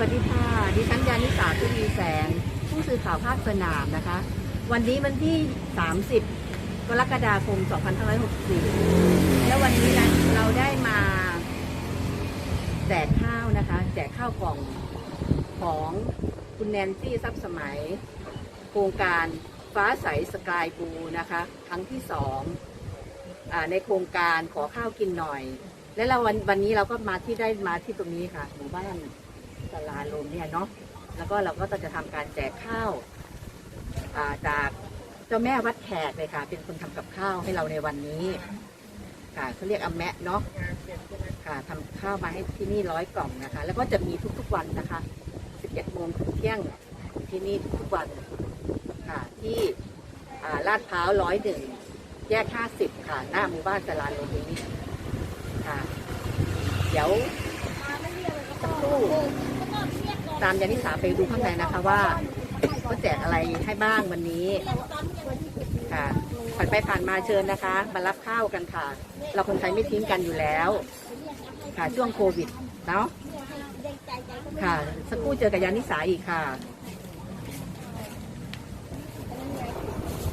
วัสดีค่ะ ดิฉันยานิสาทุลีแสง ผู้สื่อข่าวภาคสนามนะคะ วันนี้วันที่ 30 กรกฎาคม 2564 แล้ววันนี้นะเราได้มาแจกข้าวนะคะ แจกข้าวกล่องของคุณแนนซี่ทรัพย์สมัย โครงการฟ้าใสสกายบูนะคะ ครั้งที่สองอในโครงการขอข้าวกินหน่อย และเราวันวันนี้เราก็มาที่ได้มาที่ตรงนี้ค่ะหมู่บ้าน สลาลมเนี่ยเนาะแล้วก็เราก็จะทำการแจกข้าวาจากเจ้าแม่วัดแขกเลยค่ะ เป็นคนทำกับข้าวให้เราในวันนี้ ค่ะเขาเรียกอแมะเนาะค่ะทำข้าวมาให้ที่นี่ร้อยกล่องนะคะ แล้วก็จะมีทุกๆวันนะคะ 11โมงถึงเที่ยงที่นี่ทุกวันค่ะที่ลาดพร้าวร้อยหนึ่งแยกห้าสิบค่ะ หน้าหมู่บ้านสลานโรตรงนี้ค่ะ เดี๋ยวสักครู่ ตามยานิสาไปดูข้างในนะคะว่าเขาแจกอะไรให้บ้างวันนี้ ค่ะผ่านไปผ่านมาเชิญนะคะ มารับข้าวกันค่ะ เราคนไทยไม่ทิ้งกันอยู่แล้ว ค่ะช่วงโควิดเนาะค่ะสักครู่เจอกับยานิสาอีกค่ะ